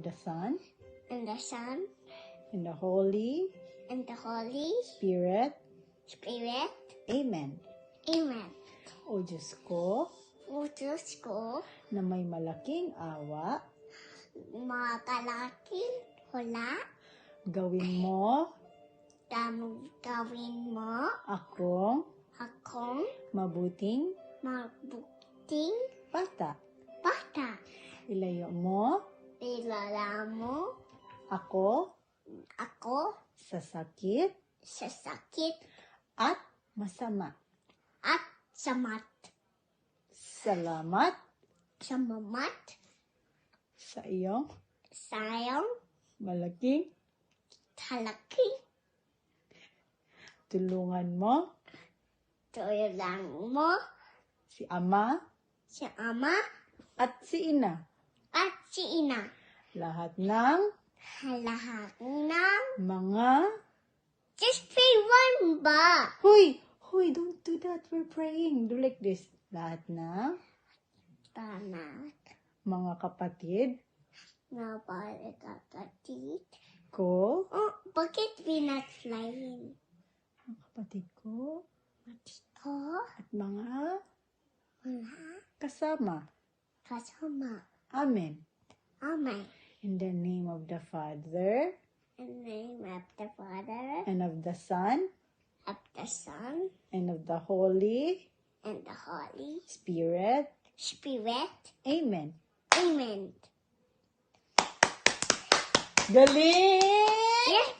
of the Son, and the Son, and the Holy and the Holy Spirit. Spirit. Amen. Amen. O Diyos ko, O Diyos ko, na may malaking awa, mga kalaking hula, gawin mo dam gawin mo akong akong mabuting mabuting bata. bata. Ilayo mo Ilala mo ako? Ako? Sa sakit? Sa sakit. At masama. at sa mat Salamat sa mamat sa iyong? Malaking? Talaki tulungan mo? Tulang mo? Si Ama? Si ama? At si Ina. at si ina. Lahat ng Lahat ng mga... just pray one ba? Huy! Huy, don't do that. We're praying. Do like this. Lahat ng Tanak mga kapatid na kapatid. ko, Oh, bakit we not flying? mga kapatid ko, Mati ko, at mga wala, kasama. kasama. Amen. Amen. In the name of the Father, In the name of the Father, and of the Son, of the Son, and of the Holy and the Holy Spirit. Spirit. Amen. Amen. Galing! Yes,